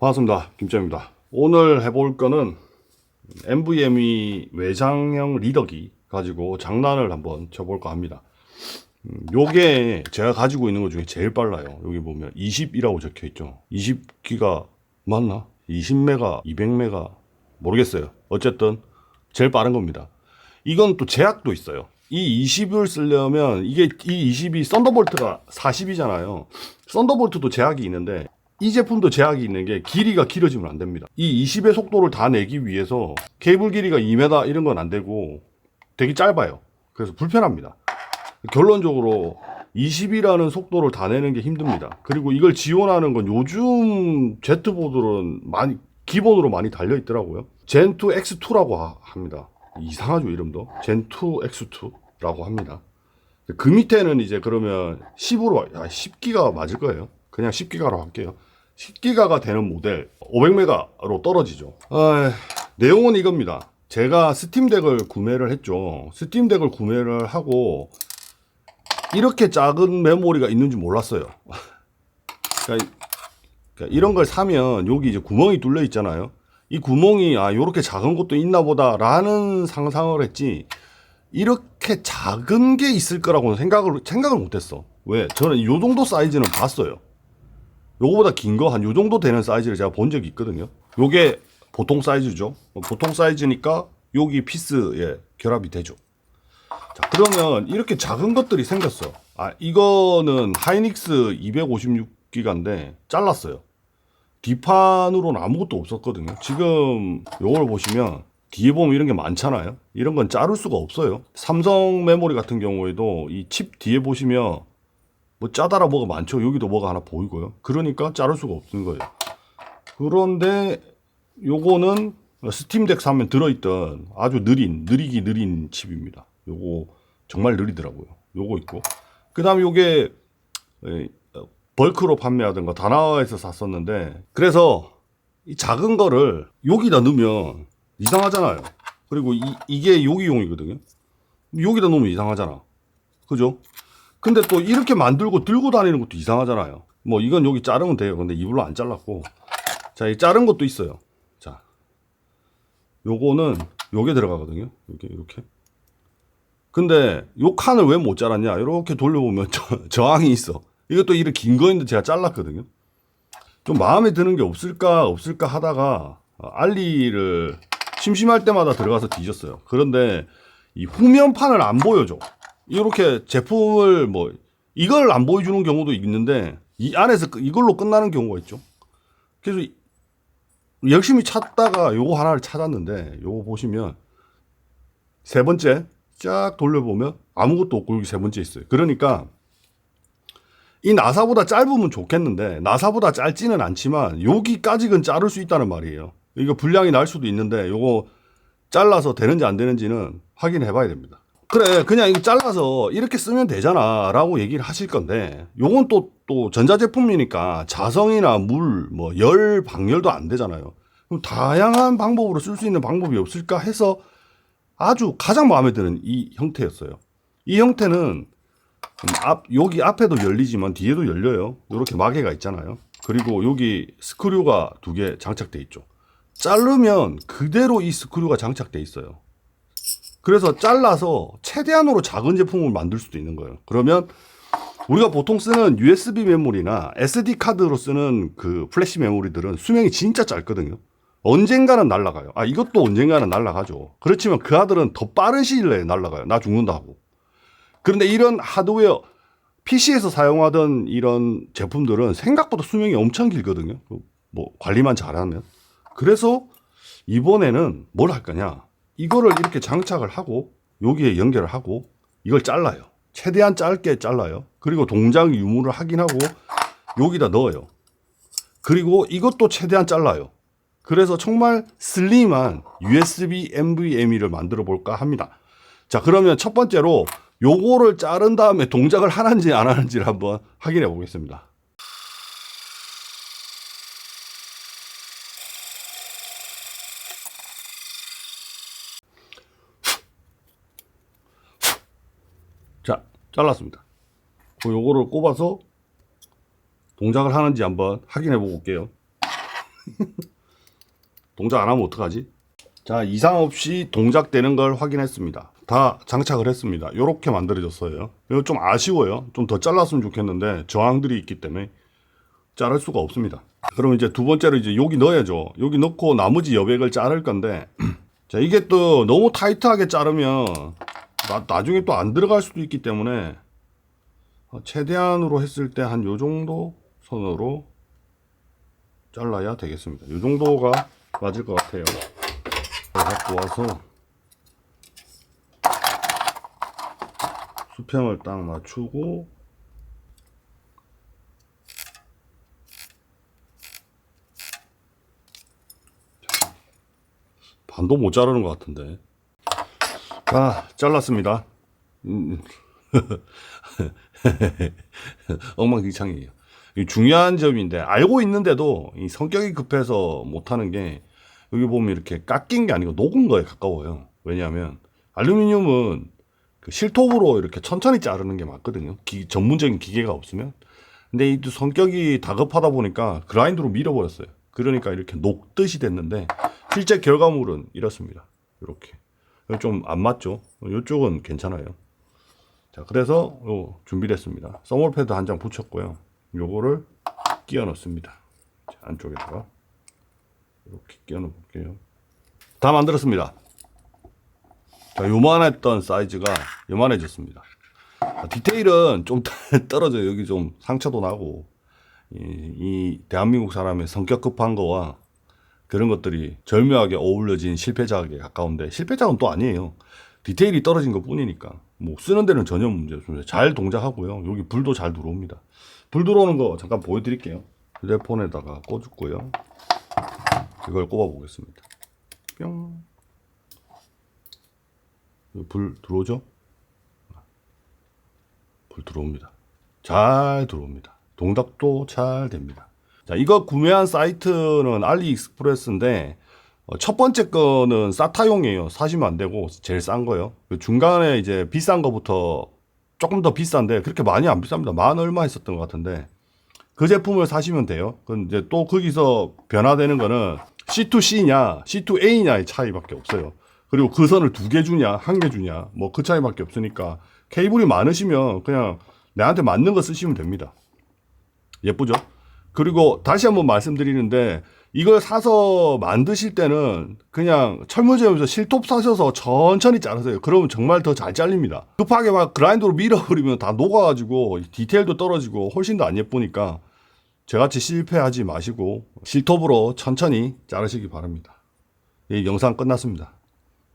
반갑습니다. 김재입니다. 오늘 해볼 거는 NVMe 외장형 리더기 가지고 장난을 한번 쳐볼까 합니다. 음, 요게 제가 가지고 있는 것 중에 제일 빨라요. 여기 보면 20이라고 적혀 있죠. 20기가 맞나? 20메가, 200메가 모르겠어요. 어쨌든 제일 빠른 겁니다. 이건 또 제약도 있어요. 이 20을 쓰려면 이게 이 20이 썬더볼트가 40이잖아요. 썬더볼트도 제약이 있는데 이 제품도 제약이 있는 게 길이가 길어지면 안 됩니다. 이 20의 속도를 다 내기 위해서 케이블 길이가 2m 이런 건 안 되고 되게 짧아요. 그래서 불편합니다. 결론적으로 20이라는 속도를 다 내는 게 힘듭니다. 그리고 이걸 지원하는 건 요즘 Z보드는 많이 기본으로 많이 달려 있더라고요. Gen2 X2라고 하- 합니다. 이상하죠 이름도 Gen2 X2라고 합니다. 그 밑에는 이제 그러면 10으로 아 10기가 맞을 거예요. 그냥 10기가로 할게요. 10기가가 되는 모델 500메가로 떨어지죠. 아, 내용은 이겁니다. 제가 스팀덱을 구매를 했죠. 스팀덱을 구매를 하고 이렇게 작은 메모리가 있는 줄 몰랐어요. 그러니까, 그러니까 이런 걸 사면 여기 이제 구멍이 뚫려 있잖아요. 이 구멍이 아 요렇게 작은 것도 있나 보다라는 상상을 했지 이렇게 작은 게 있을 거라고는 생각을 생각을 못했어. 왜? 저는 요 정도 사이즈는 봤어요. 요거보다 긴 거 한 요 정도 되는 사이즈를 제가 본 적이 있거든요. 요게 보통 사이즈죠. 보통 사이즈니까 여기 피스에 결합이 되죠. 자, 그러면 이렇게 작은 것들이 생겼어. 아, 이거는 하이닉스 256기가인데 잘랐어요. 뒷판으로는 아무것도 없었거든요. 지금 요걸 보시면 뒤에 보면 이런 게 많잖아요. 이런 건 자를 수가 없어요. 삼성 메모리 같은 경우에도 이 칩 뒤에 보시면 뭐 짜다라 뭐가 많죠. 여기도 뭐가 하나 보이고요. 그러니까 자를 수가 없는 거예요. 그런데 요거는 스팀덱 사면 들어있던 아주 느린, 느리기 느린 칩입니다. 요거 정말 느리더라고요. 요거 있고. 그 다음에 요게 벌크로 판매하던 거 다나와에서 샀었는데 그래서 이 작은 거를 여기다 넣으면 이상하잖아요. 그리고 이, 이게 여기용이거든요. 여기다 놓으면 이상하잖아. 그죠? 근데 또 이렇게 만들고 들고 다니는 것도 이상하잖아요. 뭐 이건 여기 자르면 돼요. 근데 이불로 안 잘랐고. 자, 이 자른 것도 있어요. 자. 요거는 요게 들어가거든요. 이렇게 이렇게. 근데 요 칸을 왜못 잘랐냐? 이렇게 돌려보면 저, 저항이 있어. 이것도 이렇게 긴 거인데 제가 잘랐거든요. 좀 마음에 드는 게 없을까 없을까 하다가 어, 알리를 심심할 때마다 들어가서 뒤졌어요. 그런데 이 후면판을 안 보여줘. 이렇게 제품을 뭐 이걸 안 보여주는 경우도 있는데 이 안에서 그- 이걸로 끝나는 경우가 있죠. 그래서 이- 열심히 찾다가 요거 하나를 찾았는데 요거 보시면 세 번째 쫙 돌려보면 아무것도 없고 여기 세 번째 있어요. 그러니까 이 나사보다 짧으면 좋겠는데 나사보다 짧지는 않지만 여기까지는 자를 수 있다는 말이에요. 이거 분량이 날 수도 있는데 요거 잘라서 되는지 안 되는지는 확인해 봐야 됩니다. 그래 그냥 이거 잘라서 이렇게 쓰면 되잖아 라고 얘기를 하실 건데 요건 또, 또 전자제품이니까 자성이나 물, 뭐 열, 방열도 안 되잖아요. 그럼 다양한 방법으로 쓸 수 있는 방법이 없을까 해서 아주 가장 마음에 드는 이 형태였어요. 이 형태는 음, 앞 여기 앞에도 열리지만 뒤에도 열려요. 이렇게 마개가 있잖아요. 그리고 여기 스크류가 두 개 장착돼 있죠. 자르면 그대로 이 스크류가 장착돼 있어요. 그래서 잘라서 최대한으로 작은 제품을 만들 수도 있는 거예요. 그러면 우리가 보통 쓰는 USB 메모리나 SD 카드로 쓰는 그 플래시 메모리들은 수명이 진짜 짧거든요. 언젠가는 날아가요. 아, 이것도 언젠가는 날아가죠. 그렇지만 그 아들은 더 빠른 시일 내에 날아가요. 나 죽는다 하고. 그런데 이런 하드웨어, PC에서 사용하던 이런 제품들은 생각보다 수명이 엄청 길거든요. 뭐 관리만 잘하면. 그래서 이번에는 뭘 할 거냐? 이거를 이렇게 장착을 하고 여기에 연결을 하고 이걸 잘라요. 최대한 짧게 잘라요. 그리고 동작 유무를 확인하고 여기다 넣어요. 그리고 이것도 최대한 잘라요. 그래서 정말 슬림한 USB NVMe를 만들어 볼까 합니다. 자, 그러면 첫 번째로 요거를 자른 다음에 동작을 하는지 안 하는지를 한번 확인해 보겠습니다. 자, 잘랐습니다. 그럼 요거를 꼽아서 동작을 하는지 한번 확인해 보고 올게요. 동작 안 하면 어떡하지? 자, 이상 없이 동작되는 걸 확인했습니다. 다 장착을 했습니다. 이렇게 만들어졌어요. 이거 좀 아쉬워요. 좀 더 잘랐으면 좋겠는데 저항들이 있기 때문에 자를 수가 없습니다. 그럼 이제 두 번째로 이제 여기 넣어야죠. 여기 넣고 나머지 여백을 자를 건데 자, 이게 또 너무 타이트하게 자르면 나, 나중에 또 안 들어갈 수도 있기 때문에 어, 최대한으로 했을 때 한 요 정도 선으로 잘라야 되겠습니다. 요 정도가 맞을 것 같아요. 갖고 와서 수평을 딱 맞추고 반도 못 자르는 것 같은데. 아, 잘랐습니다. 음. 엉망진창이에요. 이 중요한 점인데 알고 있는데도 이 성격이 급해서 못하는 게 여기 보면 이렇게 깎인 게 아니고 녹은 거에 가까워요. 왜냐하면 알루미늄은 그 실톱으로 이렇게 천천히 자르는 게 맞거든요. 기- 전문적인 기계가 없으면. 근데 이 성격이 다급하다 보니까 그라인드로 밀어버렸어요. 그러니까 이렇게 녹듯이 됐는데 실제 결과물은 이렇습니다. 이렇게 좀 안 맞죠? 이쪽은 괜찮아요. 자, 그래서 요 준비됐습니다. 써멀 패드 한 장 붙였고요. 요거를 끼워 넣습니다. 자, 안쪽에다가 이렇게 끼워 넣어 볼게요. 다 만들었습니다. 자, 요만했던 사이즈가 요만해졌습니다. 아, 디테일은 좀 떨어져요. 여기 좀 상처도 나고 이, 이 대한민국 사람의 성격 급한 거와 그런 것들이 절묘하게 어울려진 실패작에 가까운데 실패작은 또 아니에요. 디테일이 떨어진 것 뿐이니까 뭐 쓰는 데는 전혀 문제 없습니다. 잘 동작하고요. 여기 불도 잘 들어옵니다. 불 들어오는 거 잠깐 보여드릴게요. 휴대폰에다가 꽂고요. 이걸 꼽아 보겠습니다. 뿅. 불 들어오죠? 불 들어옵니다. 잘 들어옵니다. 동작도 잘 됩니다. 자, 이거 구매한 사이트는 알리익스프레스인데 어, 첫 번째 거는 사타용이에요. 사시면 안 되고 제일 싼 거요. 그 중간에 이제 비싼 거부터 조금 더 비싼데 그렇게 많이 안 비쌉니다. 만 얼마 했었던 것 같은데 그 제품을 사시면 돼요. 그럼 이제 또 거기서 변화되는 거는 C2C냐, C2A냐의 차이밖에 없어요. 그리고 그 선을 두 개 주냐, 한 개 주냐, 뭐 그 차이밖에 없으니까 케이블이 많으시면 그냥 내한테 맞는 거 쓰시면 됩니다. 예쁘죠? 그리고 다시 한번 말씀드리는데 이걸 사서 만드실 때는 그냥 철물점에서 실톱 사셔서 천천히 자르세요. 그러면 정말 더 잘 잘립니다. 급하게 막 그라인더로 밀어버리면 다 녹아가지고 디테일도 떨어지고 훨씬 더 안 예쁘니까 저같이 실패하지 마시고 실톱으로 천천히 자르시기 바랍니다. 이 영상 끝났습니다.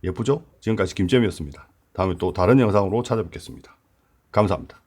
예쁘죠? 지금까지 김재미였습니다. 다음에 또 다른 영상으로 찾아뵙겠습니다. 감사합니다.